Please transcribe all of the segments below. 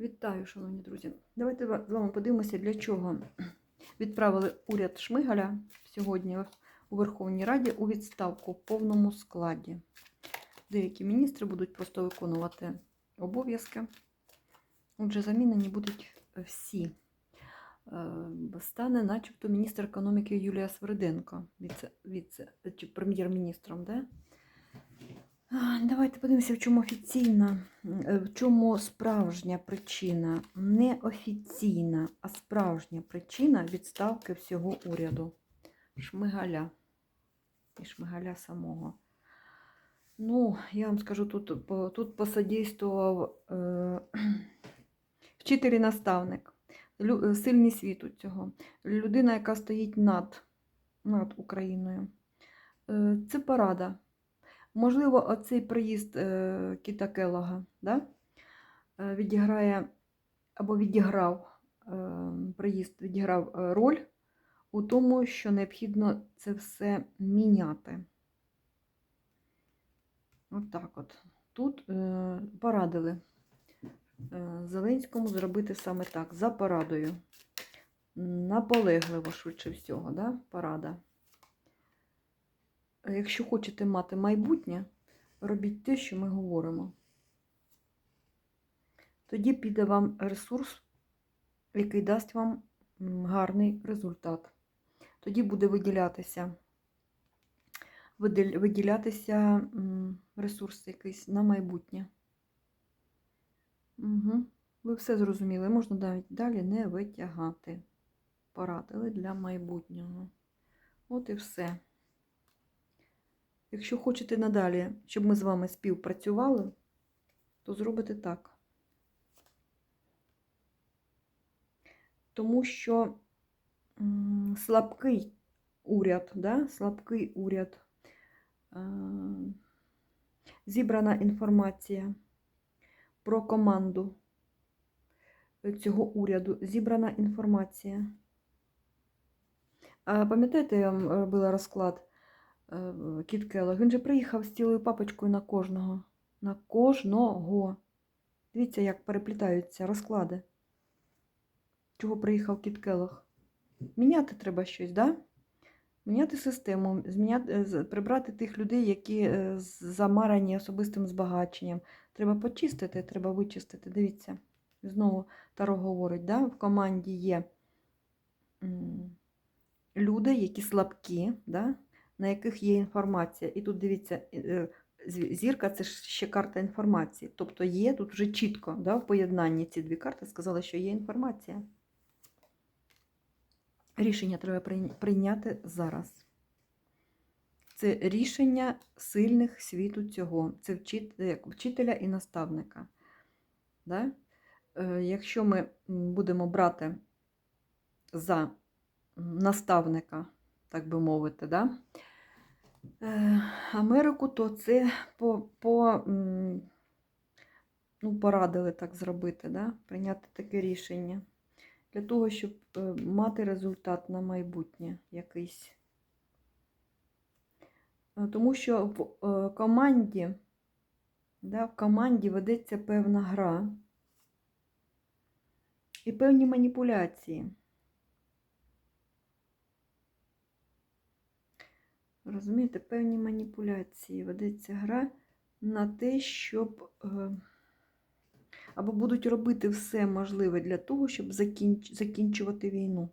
Вітаю, шановні друзі. Давайте з вами подивимося, для чого відправили уряд Шмигаля сьогодні у Верховній Раді у відставку в повному складі. Деякі міністри будуть просто виконувати обов'язки. Отже, замінені будуть всі. Е, Стане, начебто, міністр економіки Юлія Свериденко, віце, віце, прем'єр-міністром, да? Давайте подивимося, в чому офіційна, в чому справжня причина, не офіційна, а справжня причина відставки всього уряду. Шмигаля. І Шмигаля самого. Ну, я вам скажу, тут, тут посодействував е, вчитель і наставник, лю- е, сильний світ у цього, людина, яка стоїть над, над Україною. Е, це порада. Можливо, оцей приїзд е, Кіта Келога да? е, відіграє або відіграв е, приїзд, відіграв е, роль у тому, що необхідно це все міняти. От от. Тут е, порадили е, Зеленському зробити саме так, за порадою. Наполегливо, швидше всього, да? порада. Якщо хочете мати майбутнє, робіть те, що ми говоримо. Тоді піде вам ресурс, який дасть вам гарний результат. Тоді буде виділятися, виділятися ресурс якийсь на майбутнє. Угу. Ви все зрозуміли, можна навіть далі не витягати. Порадили для майбутнього. От і все. Якщо хочете надалі, щоб ми з вами співпрацювали, то зробите так. Тому що слабкий уряд, да? слабкий уряд, е, зібрана інформація про команду цього уряду, зібрана інформація. Пам'ятаєте, я вам робила розклад? Е, Кіт Келлог. Він же приїхав з цілою папочкою на кожного. На кожного. Дивіться, як переплітаються розклади. Чого приїхав Кіт Келлог? Міняти треба щось, да? Міняти систему, зміняти, прибрати тих людей, які е, замарані особистим збагаченням. Треба почистити, треба вичистити. Дивіться. Знову Таро говорить, да? в команді є люди, які слабкі, да? На яких є інформація. І тут дивіться, е, зірка це ще карта інформації. Тобто є тут вже чітко да, в поєднанні ці дві карти сказали, що є інформація. Рішення треба прийняти зараз. Це рішення сильних світу цього. Це вчителя і наставника. Да? Е, Якщо ми будемо брати за наставника, так би мовити, да? Е, Америку, то це по, по, ну, порадили так зробити, да? прийняти таке рішення. Для того, щоб е, мати результат на майбутнє якийсь. Е, Тому що в команді, да, в команді ведеться певна гра і певні маніпуляції. Розумієте, певні маніпуляції. Ведеться гра на те, щоб е, або будуть робити все можливе для того, щоб закінч, закінчувати війну.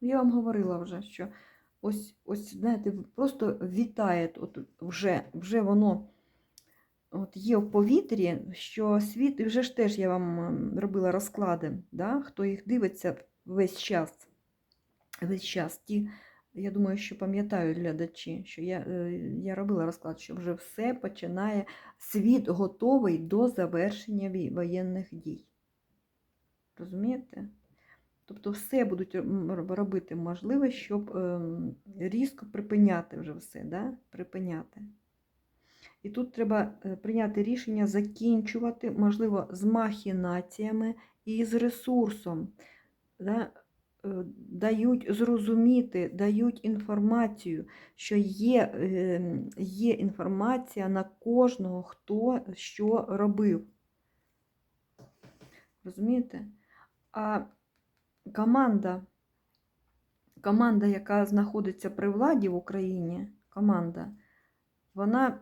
Ну, я вам говорила вже, що ось, ось знаєте, просто вітає, от вже, вже воно от є в повітрі, що світ, і вже ж теж я вам ем, робила розклади, да? хто їх дивиться весь час. Весь час. Ті, я думаю, що пам'ятають глядачі, що я, е, я робила розклад, що вже все починає, світ готовий до завершення воєнних дій. Розумієте? Тобто все будуть робити можливе, щоб ем, різко припиняти вже все, да? припиняти. І тут треба е, прийняти рішення закінчувати, можливо, з махінаціями і з ресурсом. Да? Е, Дають зрозуміти, дають інформацію, що є, е, є інформація на кожного, хто що робив. Розумієте? А команда, команда, яка знаходиться при владі в Україні, команда, вона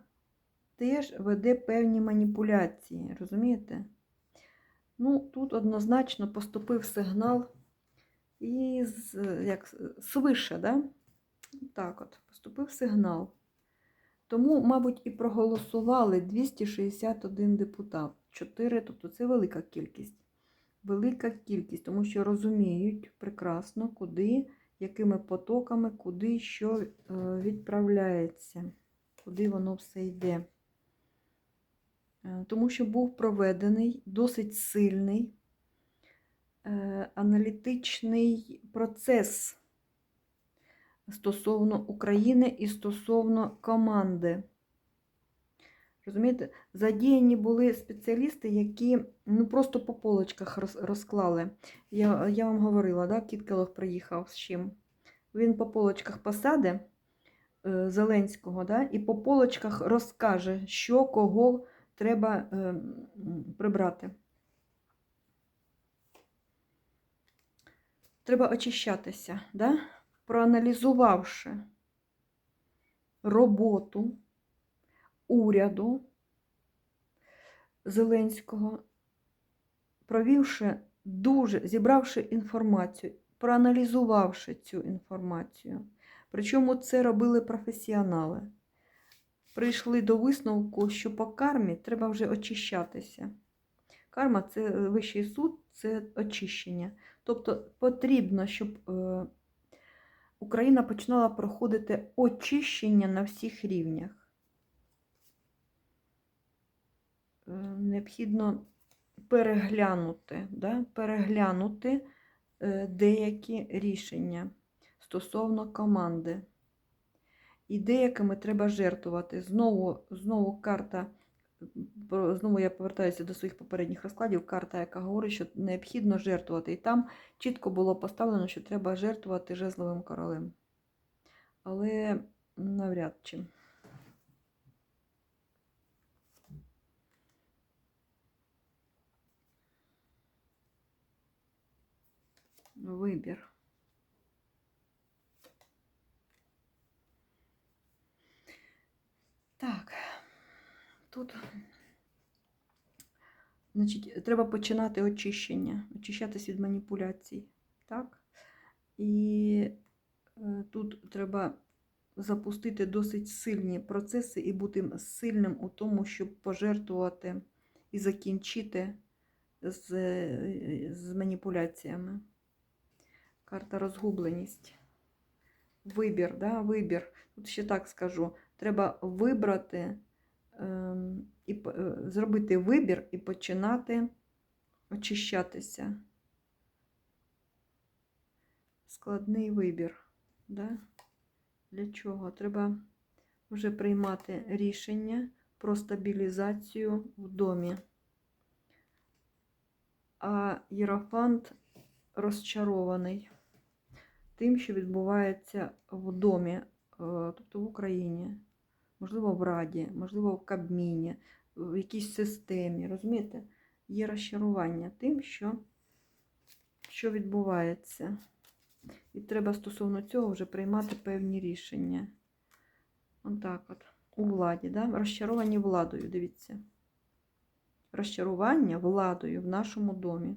теж веде певні маніпуляції, розумієте? Ну, тут однозначно поступив сигнал із, як, свише, да? так от, поступив сигнал. Тому, мабуть, і проголосували 261 депутат. 4, тобто це велика кількість. Велика кількість, тому що розуміють прекрасно, куди, якими потоками, куди що е, відправляється, куди воно все йде. Е, Тому що був проведений досить сильний е, аналітичний процес стосовно України і стосовно команди. Розумієте, задіяні були спеціалісти, які ну, просто по полочках розклали. Я, я вам говорила, да, Кіт приїхав з чим. Він по полочках посаде е, Зеленського, да, і по полочках розкаже, що кого треба е, прибрати. Треба очищатися, да? проаналізувавши роботу уряду Зеленського, провівши дуже, зібравши інформацію, проаналізувавши цю інформацію. Причому це робили професіонали. Прийшли до висновку, що по кармі треба вже очищатися. Карма це вищий суд, це очищення. Тобто потрібно, щоб е, Україна починала проходити очищення на всіх рівнях. Е, Необхідно переглянути, да? переглянути е, деякі рішення стосовно команди. І деякими треба жертвувати. Знову, знову карта, знову я повертаюся до своїх попередніх розкладів, карта, яка говорить, що необхідно жертвувати. І там чітко було поставлено, що треба жертвувати жезловим королем. Але навряд чи. Вибір. Так, тут, значить, треба починати очищення, очищатись від маніпуляцій. Так? І е, тут треба запустити досить сильні процеси і бути сильним у тому, щоб пожертвувати і закінчити з, е, з маніпуляціями. Карта розгубленість. Вибір, да? вибір. Тут ще так скажу. Треба вибрати і е, зробити вибір і починати очищатися. Складний вибір. Да? Для чого? Треба вже приймати рішення про стабілізацію в домі. А Єрофант розчарований тим, що відбувається в домі, е, тобто в Україні, можливо, в Раді, можливо, в Кабміні, в якійсь системі. Розумієте? Є розчарування тим, що, що відбувається. І треба стосовно цього вже приймати певні рішення. Отак от. У владі, да? розчаровані владою, дивіться. Розчарування владою в нашому домі.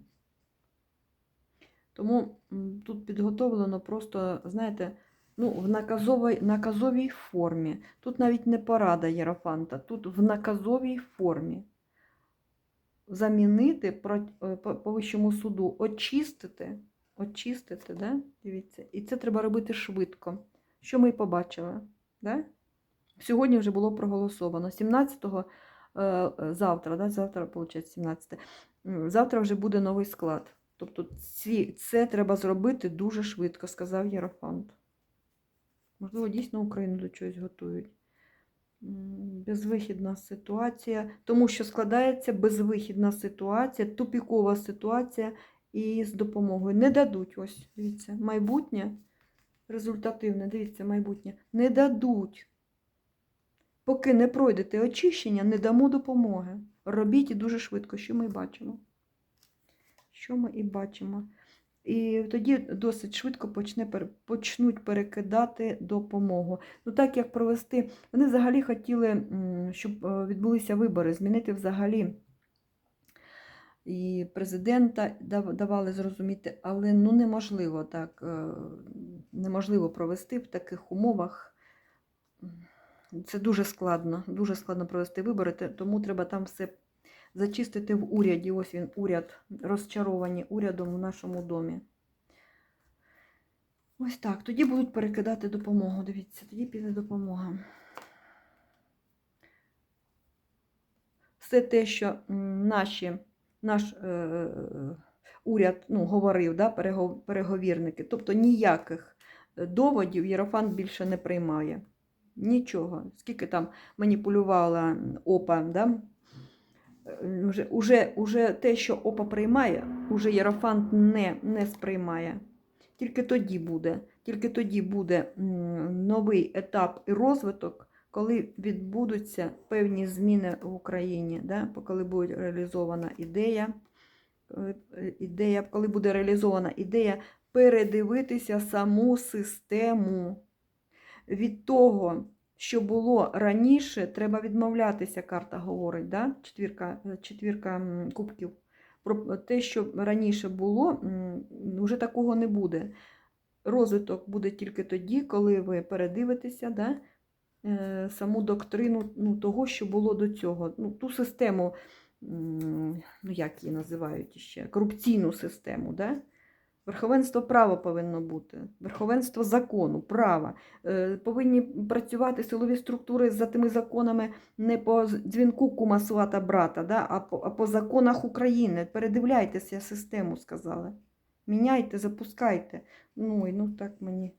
Тому тут підготовлено просто, знаєте, ну, в наказовій, наказовій формі. Тут навіть не порада Єрофанта, тут в наказовій формі. Замінити е, по, вищому суду, очистити, очистити, да? дивіться. І це треба робити швидко. Що ми і побачили. Да? Сьогодні вже було проголосовано. 17-го е, е, завтра, да? завтра, виходить, 17 М, Завтра вже буде новий склад. Тобто ці, це треба зробити дуже швидко, сказав Єрофант. Можливо, дійсно Україну до чогось готують. Безвихідна ситуація, тому що складається безвихідна ситуація, тупікова ситуація і з допомогою. Не дадуть, ось, дивіться, майбутнє результативне, дивіться, майбутнє. Не дадуть. Поки не пройдете очищення, не дамо допомоги. Робіть і дуже швидко, що ми бачимо. що ми і бачимо. І тоді досить швидко почне, почнуть перекидати допомогу. Ну так як провести, вони взагалі хотіли, щоб е, відбулися вибори, змінити взагалі і президента давали зрозуміти, але ну неможливо так, е, неможливо провести в таких умовах. Це дуже складно, дуже складно провести вибори, тому треба там все зачистити в уряді. Ось він, уряд, розчаровані урядом в нашому домі. Ось так. Тоді будуть перекидати допомогу. Дивіться, тоді піде допомога. Все те, що наші, наш е, е, уряд ну, говорив, да, переговірники, тобто ніяких е, доводів Єрофант більше не приймає. Нічого. Скільки там маніпулювала ОПА, да? Е, Уже, уже, уже те, що ОПА приймає, уже Єрофант не, не сприймає. Тільки тоді буде, тільки тоді буде новий етап і розвиток, коли відбудуться певні зміни в Україні, да? коли буде реалізована ідея, е, е, ідея, коли буде реалізована ідея передивитися саму систему від того, що було раніше, треба відмовлятися, карта говорить, да? четвірка, е, четвірка кубків. Про те, що раніше було, вже такого не буде. Розвиток буде тільки тоді, коли ви передивитеся да? е, саму доктрину ну, того, що було до цього. Ну, ту систему, ну як її називають ще, корупційну систему. Да? Верховенство права повинно бути, верховенство закону, права. Е, Повинні працювати силові структури за тими законами не по дзвінку кума свата брата, да, а, по, а по законах України. Передивляйтеся систему, сказали. Міняйте, запускайте. Ну, і ну так мені.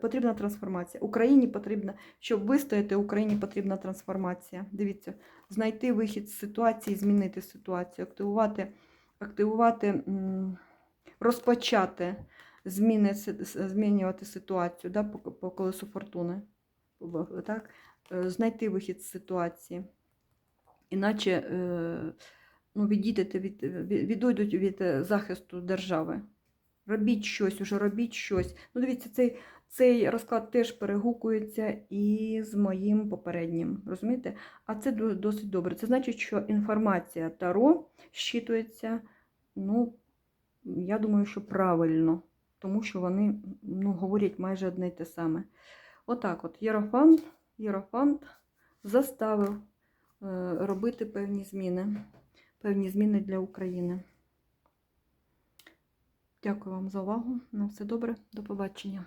Потрібна трансформація. Україні потрібна, щоб вистояти, Україні потрібна трансформація. Дивіться, знайти вихід з ситуації, змінити ситуацію, активувати, активувати, розпочати зміни, змінювати ситуацію да, по, колесу фортуни. Так? Е, Знайти вихід з ситуації. Іначе е, ну, відійдете від, від, відійдуть від е, захисту держави. Робіть щось, уже робіть щось. Ну, дивіться, цей, цей розклад теж перегукується і з моїм попереднім. Розумієте? А це досить добре. Це значить, що інформація Таро щитується, ну, я думаю, що правильно, тому що вони ну, говорять майже одне й те саме. Отак от, Єрофант, Єрофант заставив е, робити певні зміни. Певні зміни для України. Дякую вам за увагу. На все добре. До побачення.